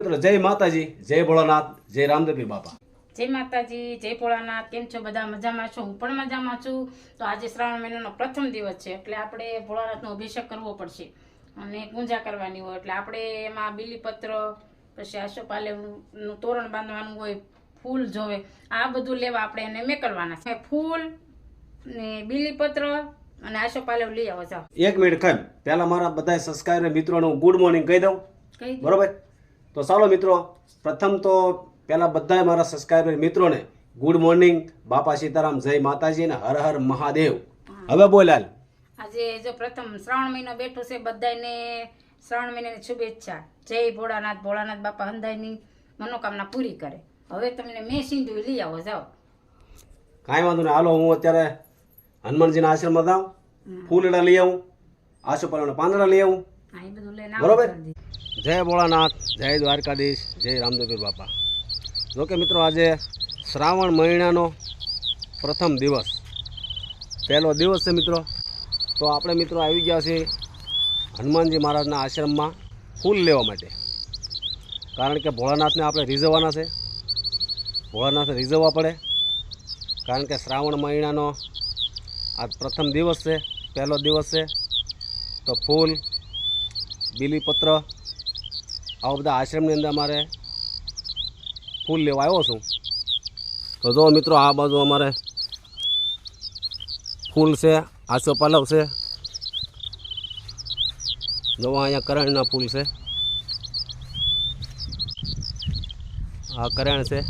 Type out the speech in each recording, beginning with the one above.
મિત્રો જય માતાજી જય ભોળાનાથ જય રામદેવી બાપા. જય માતાજી જય ભોળાનાથ કેમ છો બધા? મજામાં છો? હું પણ મજામાં છું. તો આજે શ્રાવણ મહિનાનો પ્રથમ દિવસ છે એટલે આપણે ભોળાનાથનો અભિષેક કરવો પડશે અને પૂજા કરવાની હોય. એટલે આપણે એમાં બીલીપત્ર પછી આશોપાલેનું તોરણ બાંધવાનું હોય ફૂલ જોવે આ બધું લેવા આપણે એને મેકલવાના છે. ફૂલ ને બીલીપત્ર અને આશોપાલેવ લઈ આવો જાઓ. એક મિનિટ ખાઈ પહેલા મારા બધા સબસ્ક્રાઈબર મિત્રોને ગુડ મોર્નિંગ કહી દઉં. કહી બરોબર? તો ચાલો મિત્રો પ્રથમ તો પહેલા બધા મારા સબસ્ક્રાઈબર મિત્રોને ગુડ મોર્નિંગ બાપા સીતારામ જય માતાજી અને હર હર મહાદેવ. હવે બોલાલ આજે જો પ્રથમ શ્રાવણ મહિનો બેઠો છે બધાને શ્રાવણ મહિનાની શુભેચ્છા. જય ભોળાનાથ ભોળાનાથ બાપા હંધાઈની મનોકામના પૂરી કરે. હવે તમને મેં સિંધુ લઈ આવો જાઓ. કાંઈ વાંધો નહીં. હાલો હું અત્યારે હનુમાનજીના આશ્રમમાં જાઉં. ફૂલડા લઈ આવું. આસોપાલવના પાંદડા લઈ આવું. બરોબર? જય ભોળાનાથ જય દ્વારકાધીશ જય રામદેવીર બાપા. જોકે મિત્રો આજે શ્રાવણ મહિનાનો પ્રથમ દિવસ. પહેલો દિવસ છે મિત્રો. તો આપણે મિત્રો આવી ગયા છીએ હનુમાનજી મહારાજના આશ્રમમાં ફૂલ લેવા માટે. કારણ કે ભોળાનાથને આપણે રીઝવવાના છે. ભોળાનાથને રીઝવવા પડે. કારણ કે શ્રાવણ મહિનાનો આ પ્રથમ દિવસ છે પહેલો દિવસ છે. તો ફૂલ બીલીપત્ર, આવા બધા આશ્રમની અંદર અમારે ફૂલ લેવા આવ્યો છું. તો જો મિત્રો આ બાજુ અમારે ફૂલ છે આસો પાલવ છે. જો અહીંયા કરણના ફૂલ છે. આ કરણ છે.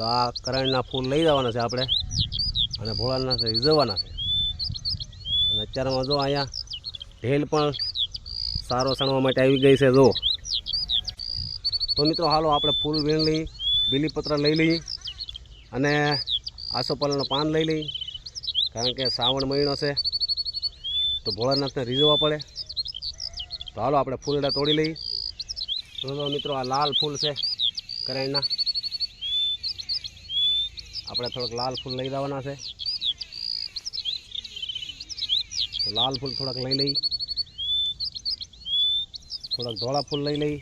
તો આ કરણના ફૂલ લઈ જવાના છે આપણે. અને ભોળાનાથ રીઝવવાના છે. અને અત્યારમાં જો અહીંયા ઢેલ પણ સારો સણવા માટે આવી ગઈ છે, જો. તો મિત્રો, હાલો આપણે ફૂલ વીણ લઈ, બીલીપત્ર લઈ લઈ અને આસોપાલનું પાન લઈ લઈ. કારણ કે શ્રાવણ મહિનો છે, તો ભોળાનાથને રીઝવવા પડે. તો હાલો આપણે ફૂલડા તોડી લઈ. જો મિત્રો, આ લાલ ફૂલ છે કરણના. આપણે થોડાક લાલ ફૂલ લઈ દેવાના છે. લાલ ફૂલ થોડાક લઈ લઈ. થોડાક ધોળા ફૂલ લઈ લઈ.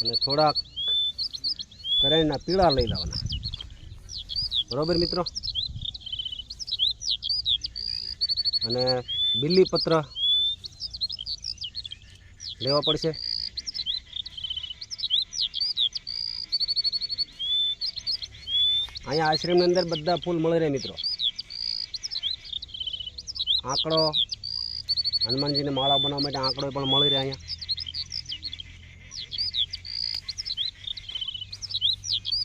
અને થોડાક કરેણના પીળા લઈ લેવાના બરોબર મિત્રો? અને બિલ્લીપત્ર લેવા પડશે. અહીંયા આશ્રમની અંદર બધા ફૂલ મળી રહે મિત્રો. આંકડો, હનુમાનજીને માળા બનાવવા માટે આંકડો પણ મળી રહે અહીંયા.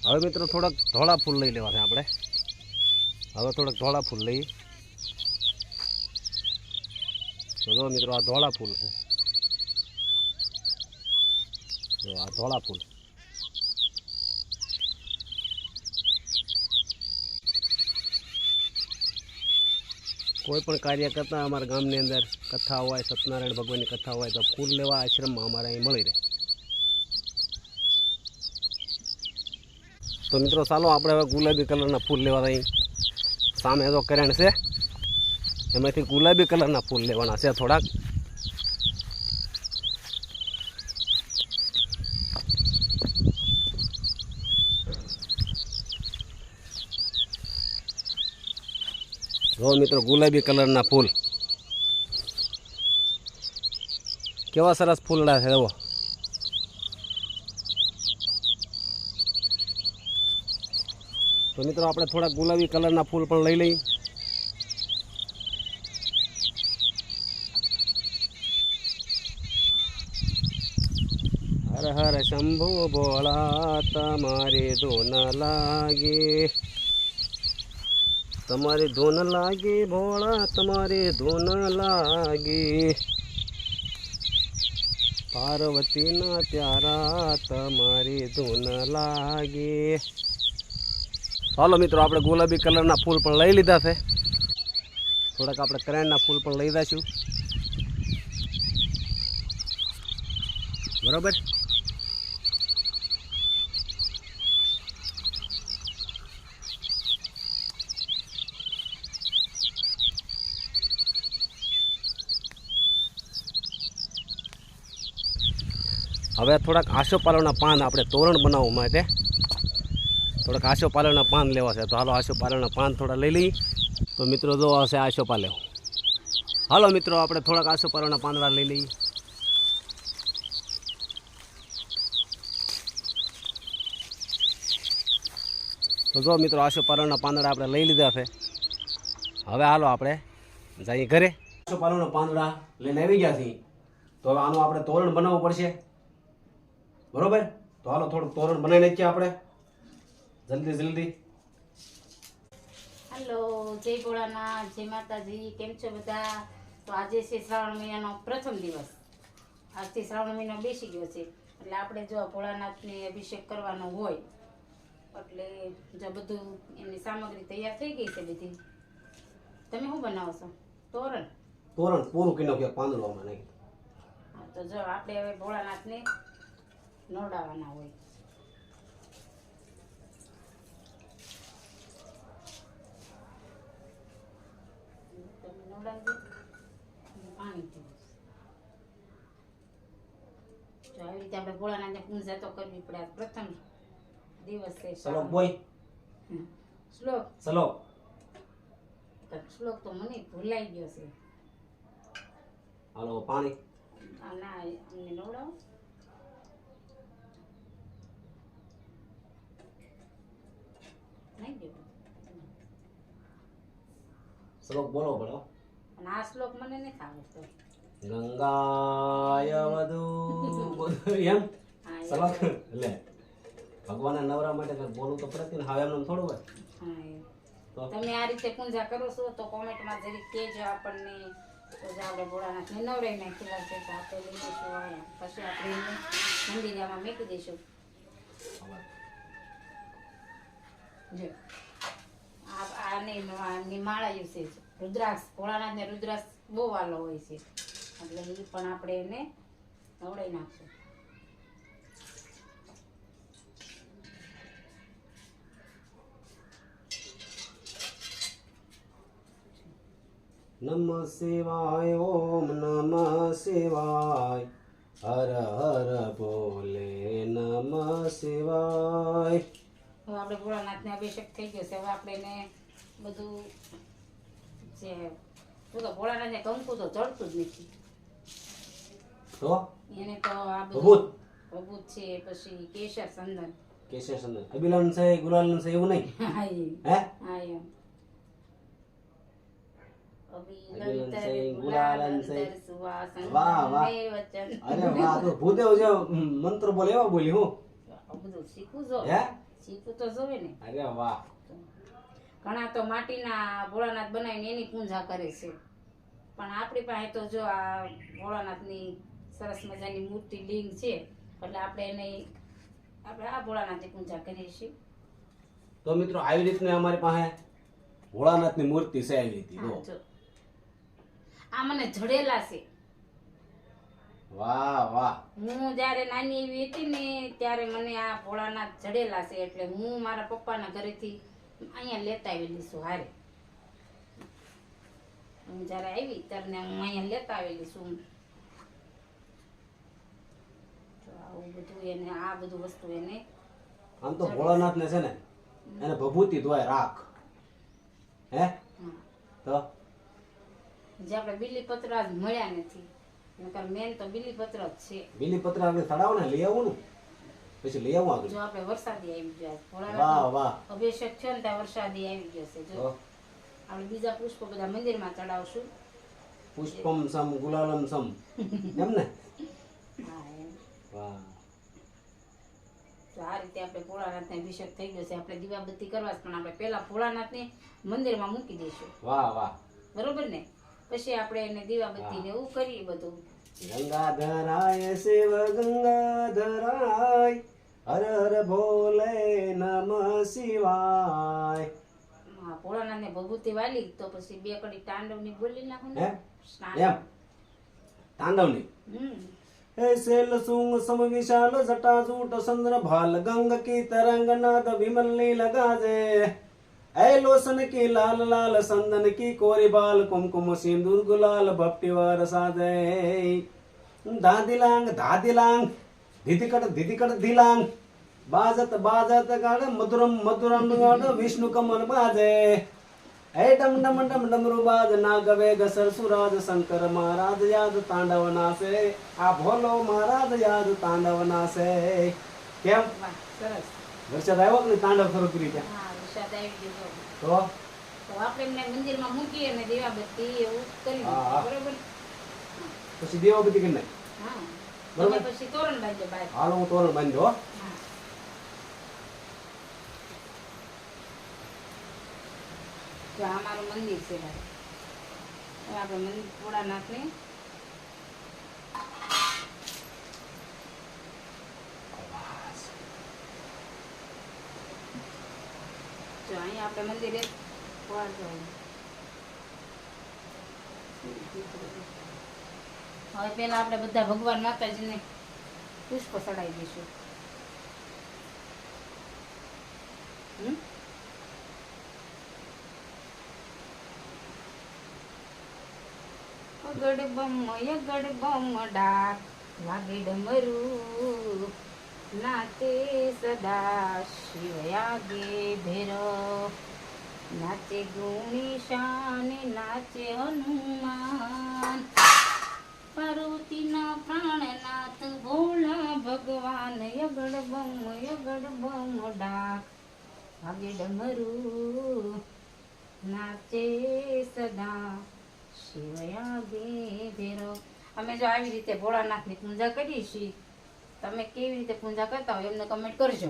હવે મિત્રો થોડાક ધોળા ફૂલ લઈ લેવા છે આપણે. હવે થોડાક ધોળા ફૂલ લઈએ. તો જો મિત્રો આ ધોળા ફૂલ છે. જો આ ધોળા ફૂલ. કોઈ પણ કાર્ય કરતા અમારા ગામની અંદર કથા હોય, સત્યનારાયણ ભગવાનની કથા હોય તો ફૂલ લેવા આશ્રમમાં અમારે અહીં મળી રહે. તો મિત્રો ચાલો આપણે હવે ગુલાબી કલરના ફૂલ લેવા અહીં સામે તો કરેણ છે, એમાંથી ગુલાબી કલરના ફૂલ લેવાના છે થોડાક. જો મિત્રો, ગુલાબી કલરના ફૂલ. કેવા સરસ ફૂલડા છે, એવો. તો મિત્રો, આપણે થોડા ગુલાબી કલરના ફૂલ પણ લઈ લઈએ. હર હર શંભુ ભોળા તમારે ધૂન લાગે. તમારી ધોન લાગે ભોળા, તમારી ધોન લાગે. પાર્વતીના પ્યારા, તમારી ધોન લાગે. હાલો મિત્રો, આપણે ગુલાબી કલરના ફૂલ પણ લઈ લીધા છે. થોડાક આપણે કરણના ફૂલ પણ લઈ દઈશું બરોબર? હવે થોડાક આસોપાલવના પાન આપણે તોરણ બનાવવા માટે. થોડાક આસોપાલવના પાન લેવા છે. તો હાલો આસોપાલવના પાન થોડા લઈ લઈએ. તો મિત્રો જો હશે આસોપાલવ હાલો મિત્રો, આપણે થોડાક આસોપાલવના પાંદડા લઈ લઈએ. તો જો મિત્રો આસોપાલવના પાંદડા આપણે લઈ લીધા છે. હવે હાલો આપણે જઈએ ઘરે. આસોપાલવના પાંદડા લઈને આવી ગયા છીએ. તો હવે આનું આપણે તોરણ બનાવવું પડશે. બરોબર? તો હાલો થોડું તોરણ બનાવી નાખીએ આપણે. જલ્દી જલ્દી. હેલો જય ભોળાનાથ જય માતાજી કેમ છો બધા? તો આજે છે શ્રાવણ મહિનાનો પ્રથમ દિવસ. આજથી શ્રાવણ મહિનો બેસી ગયો છે. એટલે આપણે જો ભોળાનાથને અભિષેક કરવાનો હોય એટલે જો બધું એની સામગ્રી તૈયાર થઈ ગઈ છે બધી. તમે શું બનાવો છો? તોરણ? તોરણ પૂરું કરી કે પાંદડો નાખી તો જો આપણે હવે ભોળાનાથને નવડાવવાના હોય. તમે નવડાવી પાણી પીવું. જો આવી રીતે આપણે ભોળાનાથને પૂજા તો કરવી પડે. પ્રથમ દિવસ ચલો બોય. શ્લોક. તો શ્લોક તો મને ભૂલાઈ ગયો છે. હાલો પાણી. ના અમને નવડાવો નહીં ગયો શ્લોક બોલો પડો અને આ શ્લોક મને નથી આવડતો. ગંગાય વધુ એમ? શ્લોક લે ભગવાનના નવરા માટે બોલવું તો પડે ને હવે એમનું થોડું હોય. તમે આ રીતે પૂજા કરો છો તો કોમેન્ટમાં જરીક કહેજો આપણને. તો જ આપણે ભોળાનાથને નવડાવી નાખેલા છે તો આપણે લઈ લઈશું પછી આપણે મંદિરમાં મૂકી દઈશું. જો આ આની માળા છે રુદ્રાક્ષ, ભોળાનાથને રુદ્રાક્ષ બહુ વાલો હોય છે. એટલે એ પણ આપણે એને નવડાવી નાખશું. નમ શિવાય, ઓમ નમ શિવાય, હર હર બોલે નમ શિવાય. હવે આપણે ભોળાનાથને અભિષેક થઈ ગયો છે. હવે આપણે એને બધું જે શું તો ભોળાનાથને કંકુ તો ચડતું જ નથી. તો? એને તો આ બધું અભૂત છે પછી કેસર સંદન. કેસર સંદન. અભિલાન છે ગુલાલન છે એવું નહીં? હા હે? હા એમ અરે વાહ તો ભૂદેવ જે મંત્ર બોલે એવા બોલી હું. બધું શીખું હે? શીખવું તો જોવે ને. અરે વાહ. ઘણા તો માટીના ભોળાનાથ બનાવીને એની પૂજા કરે છે. પણ આપણી પાસે તો જો આ ભોળાનાથની સરસ મજાની મૂર્તિ લિંગ છે એટલે આપણે એને આપણે આ ભોળાનાથની પૂજા કરીએ છીએ. તો મિત્રો આવી રીતની અમારી પાસે ભોળાનાથની મૂર્તિ છે આવી રીતે જો. આ મને જડેલા છે. વાહ વાહ. હું જ્યારે નાની એવી હતી ને ત્યારે મને આ ભોળાનાથ જડેલા છે એટલે હું મારા પપ્પાના ઘરેથી અહીંયા લેતા આવેલી છું હારે. હું જ્યારે આવી ત્યારે હું અહીંયા લેતા આવેલી છું. આવું બધું એને આ બધું વસ્તુ એને આમ તો ભોળાનાથને છે ને એને ભભૂતિ ધોય રાખ. હે. તો? જે આપણે બીલીપત્ર આજ મળ્યા નથી. નકર મેન તો બીલીપત્ર જ છે. બીલીપત્ર આપણે સડાવો ને લઈ આવું ને? પછી લઈ આવું આગળ. જો આપણે વરસાદી આવી ગયા વાહ વાહ. અભિષેક છે ને ત્યાં વરસાદી આવી ગયો છે. જો આપણે બીજા પુષ્પો બધા મંદિરમાં ચડાવશું. પુષ્પમ સમ ગુલાલમ સમ. એમ ને? હા એમ. વાહ. તો આ રીતે આપણે ભોળાનાથને અભિષેક થઈ ગયો છે. આપણે દીવાબત્તી કરવા પણ આપણે પહેલા ભોળાનાથને મંદિરમાં મૂકી દઈશું. વાહ વાહ. બરોબર ને? પછી આપણે એને દીવાબત્તી ને એવું કરીએ બધું ગંગાધરાય શિવ ગંગાધરાય હર હર ભોલે નમ શિવાય હા ભોળાનાથને ભભૂતિ વાલી તો પછી બે કડી તાંડવની બોલી નાખું હે ને સ્નાન એમ તાંડવની હમ હે શૈલ સુંગ સમ વિશાલ જટાજૂટ ચંદ્ર ભાલ ગંગ કી तरंग नाद विमल नील गाजे ऐ लोसन की लाल लाल संदन की कोरी बाल कुमकुम सिंदूर गुलाल भपटी वर साजे धादिलांग धादिलांग ધીતિકટ ધીતિકટ ધીલાંગ બાજત બાજત ગાડે મધુરમ મધુરમ ગાડે વિષ્ણુ કમલ બાજે હે ડમ ડમ ડમ ડમરુ બાજ ના ગવે ગસર સુરાજ શંકર મહારાજ યાદ તાંડવ નાસે આ ભોલો મહારાજ યાદ તાંડવ નાસે કેમ વાહ સરસ વરસાદ આવ્યો કે નહીં? તાંડવ શરૂ કરી ત્યાં હા વરસાદ આવી ગયો તો? તો આપણે એમને મંદિરમાં મૂકીએ અને દીવાબત્તી એવું કરી. બરોબર? પછી નાખ. બરોબર. પછી તોરણ બાંધો બહાર હાલો હું તોરણ બાંધ્યો તો આ મારું મંદિર છે આપણે મંદિર ભોળાનાથને જો અહીંયા આપણે મંદિરે? હવે પહેલા આપણે બધા ભગવાન માતાજીને પુષ્પ ચડાવી દઈશું. ગડબમ ય ગડબમ ડાક વાગે ડમરું. નાચે સદા શિવયાગે ભેરવ નાચે ગુણી શાને નાચે હનુમાન પાર્વતીના પ્રાણનાથ ભોળા ભગવાન યગડ બમ યગડ બમ ડાક વાગે ડમરું નાચે સદા શિવયાગે ભેરો અમે જો આવી રીતે ભોળાનાથની પૂજા કરીએ છીએ તમે કેવી રીતે પૂજા કરતા હોય એમને કમેન્ટ કરજો.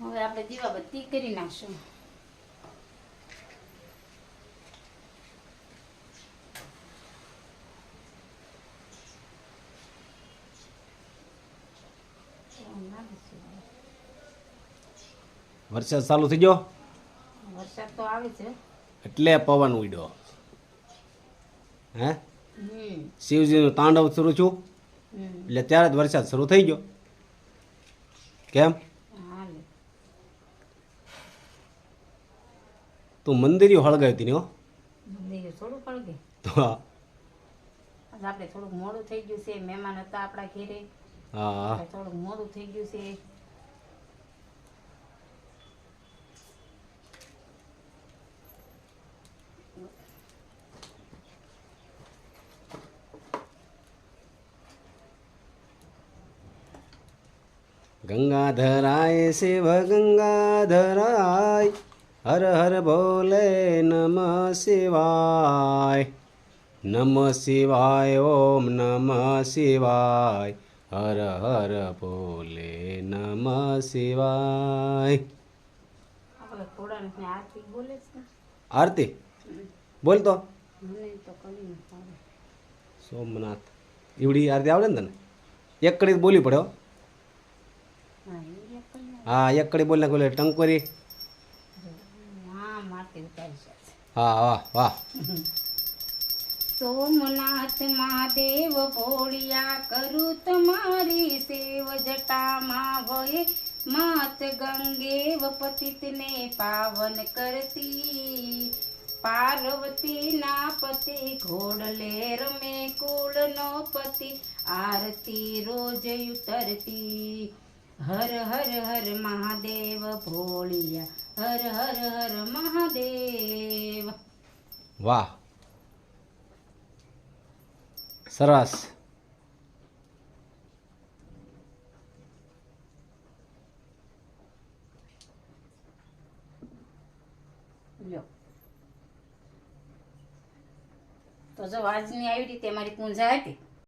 હવે આપણે દીવાબત્તી કરી નાખશું. વરસાદ ચાલુ થઈ ગયો? વરસાદ તો આવે છે. એટલે પવન ઉડ્યો. હે? શિવજીનું તાંડવ શરૂ છું એટલે ત્યારે જ વરસાદ શરૂ થઈ ગયો. કેમ? તું મંદિર હળગાવી હતી ને હો. મંદિરે થોડું પડગે હા. આપણે થોડુંક મોડું થઈ ગયું છે મહેમાન હતા આપણા ઘેરે. હા થોડુંક મોડું થઈ ગયું છે. ગંગાધરાય શિવ ગંગાધરાય હર હર ભોલે નમ શિવાય. નમ શિવાય ઓમ નમ શિવાય હર હર ભોલે નમ શિવાય. આરતી બોલે તો. સોમનાથ. ઈવડી આરતી આવડે ને તને? એક કડી બોલી પડે હો એક કડી બોલ નાખ ટંકોરી. હા, વાહ વાહ. સોમનાથ મહાદેવ ભોળિયા કરું તમારી સેવ જટામાં વહે માત ગંગેવ પતિતને પાવન કરતી. પાર્વતી ના પતિ ઘોડલે રમે, કુળનો પતિ, આરતી રોજ ઉતરતી. હર હર હર મહાદેવ ભોળિયા હર હર હર મહાદેવ. વાહ. સરસ. લ્યો. તો જો આજની આવી રીતે મારી પૂંજા હતી